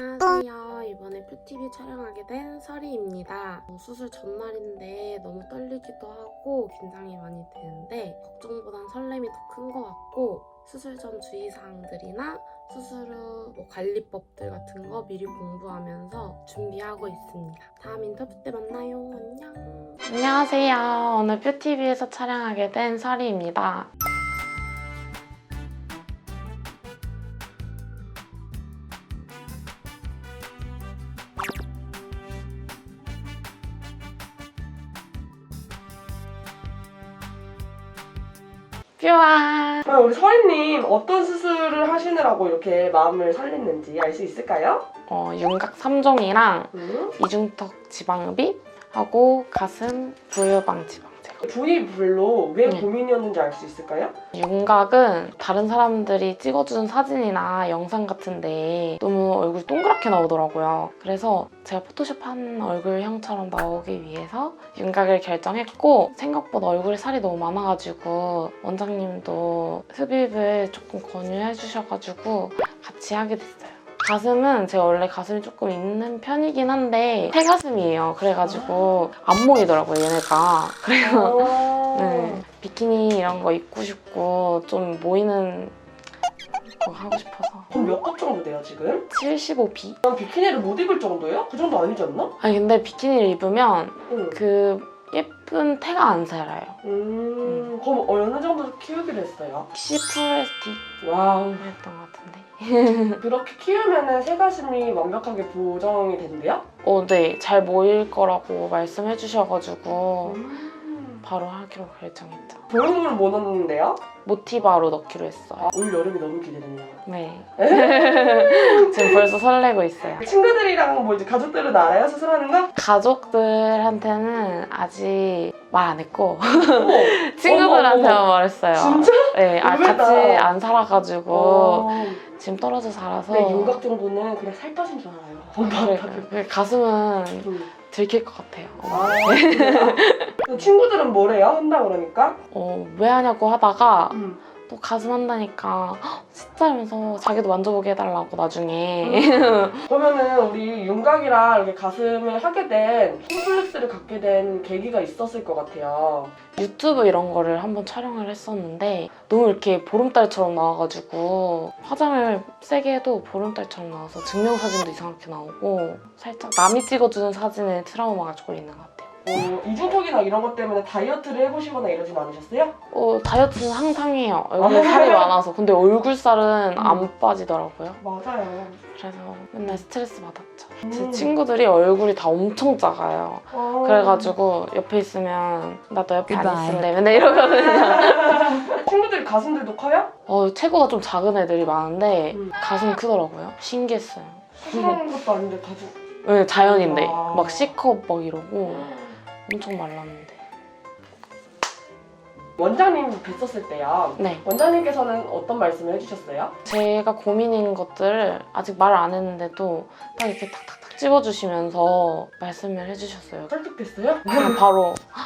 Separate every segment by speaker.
Speaker 1: 안녕하세요. 이번에 뷰티비 촬영하게 된 서리입니다. 어, 수술 전날인데 너무 떨리기도 하고 긴장이 많이 되는데 걱정보단 설렘이 더 큰 것 같고 수술 전 주의사항들이나 수술 후 뭐 관리법들 같은 거 미리 공부하면서 준비하고 있습니다. 다음 인터뷰 때 만나요. 안녕. 안녕하세요. 오늘 뷰티비에서 촬영하게 된 서리입니다.
Speaker 2: 그럼 우리 서인님 어떤 수술을 하시느라고 이렇게 마음을 설렜는지 알 수 있을까요?
Speaker 1: 어, 윤곽 3종이랑
Speaker 2: 음?
Speaker 1: 이중턱 지방흡입 하고 가슴 부유방 지방.
Speaker 2: 부위별로 왜
Speaker 1: 네.
Speaker 2: 고민이었는지 알 수 있을까요?
Speaker 1: 윤곽은 다른 사람들이 찍어준 사진이나 영상 같은데 너무 얼굴이 동그랗게 나오더라고요. 그래서 제가 포토샵한 얼굴형처럼 나오기 위해서 윤곽을 결정했고 생각보다 얼굴에 살이 너무 많아가지고 원장님도 흡입을 조금 권유해 주셔가지고 같이 하게 됐어요. 가슴은 제가 원래 가슴이 조금 있는 편이긴 한데 폐가슴이에요. 그래가지고 안 모이더라고요 얘네가. 그래서
Speaker 2: 어...
Speaker 1: 네, 비키니 이런 거 입고 싶고 좀 모이는 거 하고 싶어서
Speaker 2: 그럼 몇컵 정도 돼요 지금?
Speaker 1: 75B?
Speaker 2: 그럼 비키니를 못 입을 정도예요? 그 정도 아니지 않나?
Speaker 1: 아니 근데 비키니를 입으면
Speaker 2: 응.
Speaker 1: 그 예쁜 태가 안 살아요.
Speaker 2: 음... 그럼 어느 정도 키우기로 했어요?
Speaker 1: C 플라스틱
Speaker 2: 와우.
Speaker 1: 했던 것 같은데.
Speaker 2: 그렇게 키우면은 새가슴이 완벽하게 보정이 된대요?
Speaker 1: 어, 네, 잘 모일 거라고 말씀해 주셔가지고.
Speaker 2: 음...
Speaker 1: 바로 하기로 결정했죠
Speaker 2: 보형물을 뭐 넣는데요?
Speaker 1: 모티바로 넣기로 했어요
Speaker 2: 아, 올 여름이 너무 기대되네요
Speaker 1: 네 지금 벌써 설레고 있어요
Speaker 2: 친구들이랑 뭐 이제 가족들은 알아요? 수술하는 거?
Speaker 1: 가족들한테는 아직 말 안 했고 친구들한테만
Speaker 2: 어머,
Speaker 1: 말했어요.
Speaker 2: 진짜?
Speaker 1: 네, 아,
Speaker 2: 의외다.
Speaker 1: 같이 안 살아가지고
Speaker 2: 어,
Speaker 1: 지금 떨어져 살아서
Speaker 2: 내 윤곽 정도는 그냥 살 빠진 줄 알아요.
Speaker 1: 그래, 그 가슴은
Speaker 2: 음.
Speaker 1: 들킬 것 같아요.
Speaker 2: 아, 근데 친구들은 뭐래요? 한다 그러니까?
Speaker 1: 어, 왜 하냐고 하다가
Speaker 2: 음.
Speaker 1: 또 가슴 한다니까 "헉, 진짜 이러면서 자기도 만져보게 해달라고 나중에
Speaker 2: 그러면은 우리 윤곽이랑 이렇게 가슴을 하게 된 콤플렉스를 갖게 된 계기가 있었을 것 같아요.
Speaker 1: 유튜브 이런 거를 한번 촬영을 했었는데 너무 이렇게 보름달처럼 나와가지고 화장을 세게 해도 보름달처럼 나와서 증명사진도 이상하게 나오고 살짝 남이 찍어주는 사진에 트라우마가 조금 있는 것 같아요.
Speaker 2: 어, 이중턱이나 이런 것 때문에 다이어트를 해보시거나 이러진 않으셨어요?
Speaker 1: 어, 다이어트는 항상 해요. 얼굴에 살이 많아서. 근데 얼굴살은
Speaker 2: 음.
Speaker 1: 안 빠지더라고요.
Speaker 2: 맞아요.
Speaker 1: 그래서 맨날 스트레스 받았죠.
Speaker 2: 음.
Speaker 1: 제 친구들이 얼굴이 다 엄청 작아요.
Speaker 2: 어.
Speaker 1: 그래가지고 옆에 있으면 나너 옆에 안
Speaker 3: Goodbye.
Speaker 1: 있을래. 맨날 이러거든요.
Speaker 2: 가슴들도 커요?
Speaker 1: 어, 체구가 좀 작은 애들이 많은데
Speaker 2: 음.
Speaker 1: 가슴 크더라고요. 신기했어요.
Speaker 2: 수술하는 것도 아닌데 가슴.
Speaker 1: 왜 자연인데
Speaker 2: 와.
Speaker 1: 막 C컵 막 이러고 엄청 말랐는데.
Speaker 2: 원장님 뵀었을 때요.
Speaker 1: 네.
Speaker 2: 원장님께서는 어떤 말씀을 해주셨어요?
Speaker 1: 제가 고민인 것들을 아직 말을 안 했는데도 딱 이렇게 탁탁탁 집어주시면서 말씀을 해주셨어요.
Speaker 2: 설득됐어요?
Speaker 1: 그냥 바로.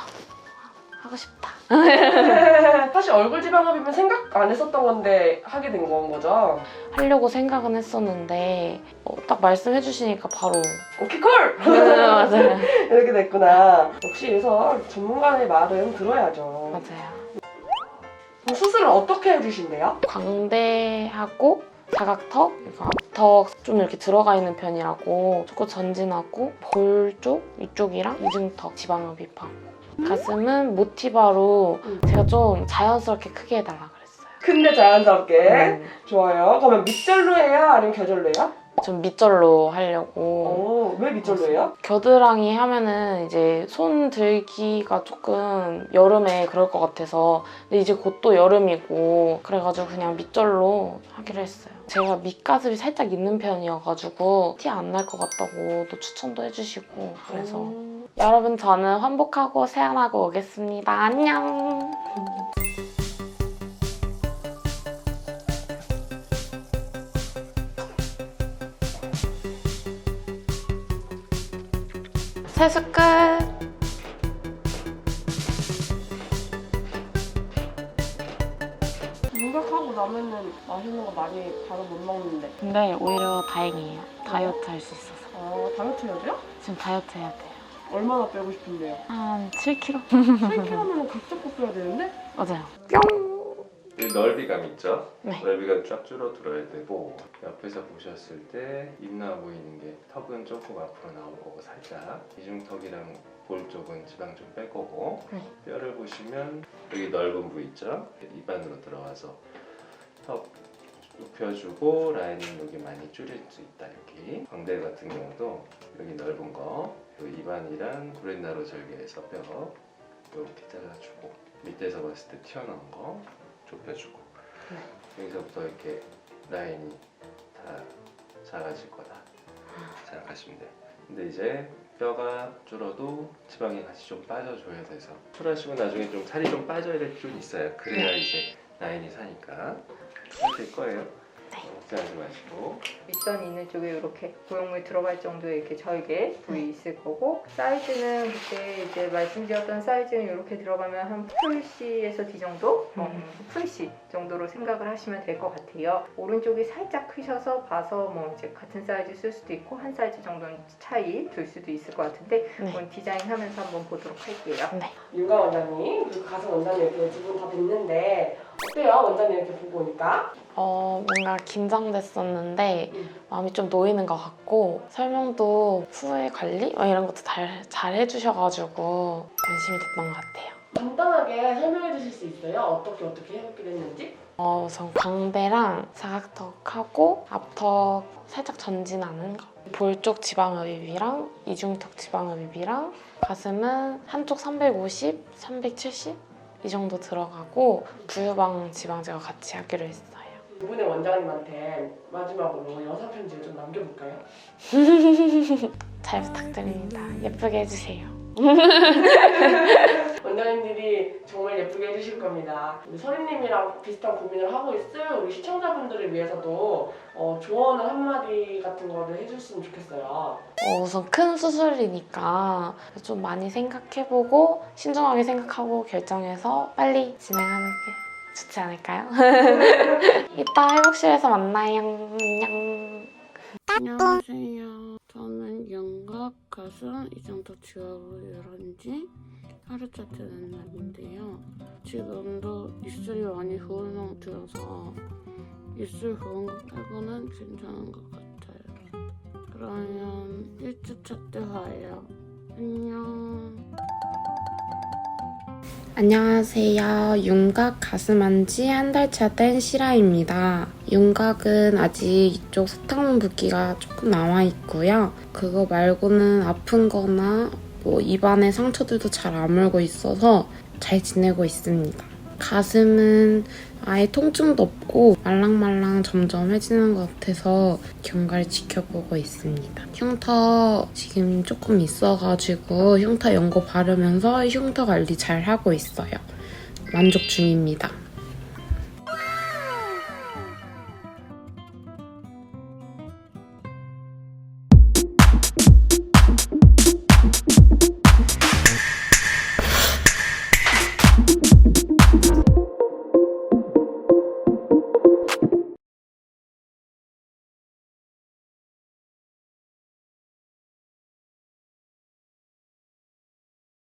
Speaker 2: 사실 얼굴 지방흡입은 생각 안 했었던 건데 하게 된 건 거죠?
Speaker 1: 하려고 생각은 했었는데 어, 딱 말씀해 주시니까 바로
Speaker 2: 오케이 콜!
Speaker 1: 네, 맞아요.
Speaker 2: 이렇게 됐구나. 역시 그래서 전문가의 말은 들어야죠.
Speaker 1: 맞아요.
Speaker 2: 그럼 수술을 어떻게 해주신대요?
Speaker 1: 광대하고 사각턱, 그리고 앞턱 좀 이렇게 들어가 있는 편이라고 조금 전진하고 볼 쪽, 이쪽이랑 이중턱 지방흡입하고 가슴은 모티바로
Speaker 2: 음.
Speaker 1: 제가 좀 자연스럽게 크게 해달라 그랬어요.
Speaker 2: 근데 자연스럽게.
Speaker 1: 음,
Speaker 2: 좋아요. 그러면 밑절로 해요? 아니면 겨절로 해요?
Speaker 1: 좀 밑절로 하려고
Speaker 2: 오, 왜 밑절로 해요?
Speaker 1: 겨드랑이 하면은 이제 손 들기가 조금 여름에 그럴 것 같아서 근데 이제 곧 또 여름이고 그래가지고 그냥 밑절로 하기로 했어요. 제가 밑가슴이 살짝 있는 편이어가지고 티 안 날 것 같다고 또 추천도 해주시고 그래서
Speaker 2: 음.
Speaker 1: 여러분 저는 환복하고 세안하고 오겠습니다. 안녕. 세수 끝.
Speaker 2: 윤곽하고 나면은 맛있는 거 많이 바로 못 먹는데.
Speaker 1: 근데 오히려 다행이에요. 다이어트 할 수 있어서.
Speaker 2: 아, 다이어트 해야 돼요?
Speaker 1: 지금 다이어트 해야 돼요.
Speaker 2: 얼마나 빼고 싶은데요?
Speaker 1: 한 7kg?
Speaker 2: 3kg면 각 잡고 빼야 되는데?
Speaker 1: 맞아요.
Speaker 3: 이 넓이감 있죠?
Speaker 1: 네.
Speaker 3: 넓이감 쫙 줄어들어야 되고 옆에서 보셨을 때 입 나와 보이는 게 턱은 조금 앞으로 나올 거고 살짝 이중턱이랑 볼 쪽은 지방 좀 뺄 거고
Speaker 1: 네.
Speaker 3: 뼈를 보시면 여기 넓은 부위 있죠? 입안으로 들어가서 턱 눕혀주고 라인은 여기 많이 줄일 수 있다 여기 광대 같은 경우도 여기 입안이랑 구렛나루 절개에서 뼈 이렇게 잘라주고 밑에서 봤을 때 튀어나온 거 좁혀주고. 여기서부터 이렇게 라인이 다 작아질 거다 생각하시면 돼요. 근데 이제 뼈가 줄어도 지방이 같이 좀 빠져줘야 돼서 술하시고 나중에 좀 살이 좀 빠져야 될 필요는 있어요. 그래야 이제 라인이 사니까. 될 거예요 걱정하지 마시고
Speaker 4: 윗선 있는 쪽에 이렇게 고용물 들어갈 정도의 이렇게 절개 부위 있을 거고 사이즈는 그때 이제 말씀드렸던 사이즈는 이렇게 들어가면 한 풀C에서 D 정도, 어, 풀C 정도로 생각을 하시면 될 것 같아요. 오른쪽이 살짝 크셔서 봐서 뭐 이제 같은 사이즈 쓸 수도 있고 한 사이즈 정도는 차이 둘 수도 있을 것 같은데
Speaker 1: 네.
Speaker 4: 그건 디자인하면서 한번 보도록 할게요.
Speaker 2: 윤가 원장님 그리고 가수 원장님 이렇게 두분다 뵀는데 어때요? 원장님 이렇게 보고 오니까?
Speaker 1: 어, 뭔가 긴장됐었는데
Speaker 2: 음.
Speaker 1: 마음이 좀 놓이는 것 같고 설명도 후회 관리 막 이런 것도 잘, 잘 해주셔가지고 안심이 됐던 것 같아요.
Speaker 2: 간단하게 설명해 주실 수 있어요? 어떻게 어떻게 해보게 됐는지?
Speaker 1: 어, 우선 광대랑 사각턱하고 앞턱 살짝 전진하는 거. 볼 쪽 지방흡입이랑 이중턱 지방흡입이랑 가슴은 한쪽 350, 370 이 정도 들어가고 부유방 지방제가 같이 하기로 했어요.
Speaker 2: 이분의 원장님한테 마지막으로 영상 편지를 좀 남겨볼까요?
Speaker 1: 잘 부탁드립니다. 예쁘게 해주세요.
Speaker 2: 원장님들이 정말 예쁘게 해주실 겁니다. 우리 서린님이랑 비슷한 고민을 하고 있을 우리 시청자분들을 위해서도 어, 조언을 한마디 같은 거를 해줬으면 좋겠어요.
Speaker 1: 어, 우선 큰 수술이니까 좀 많이 생각해보고 신중하게 생각하고 결정해서 빨리 진행하는 게 좋지 않을까요? 이따 회복실에서 만나요. 안녕. 안녕하세요. 저는 영각 가슴 이정도 지압을 열한 지 하루째 되는 날인데요. 지금도 입술이 많이 부은 상태여서 입술 부은 것 빼고는 괜찮은 것 같아요. 그러면 1주차 때 봐요. 안녕. 안녕하세요. 윤곽 가슴 한 지 한 달 차 된 시라입니다. 윤곽은 아직 이쪽 세탁문 붓기가 조금 남아 있고요. 그거 말고는 아픈 거나 뭐 입안에 상처들도 잘 아물고 있어서 잘 지내고 있습니다. 가슴은 아예 통증도 없고 말랑말랑 점점 해지는 것 같아서 경과를 지켜보고 있습니다. 흉터 지금 조금 있어가지고 흉터 연고 바르면서 흉터 관리 잘 하고 있어요. 만족 중입니다.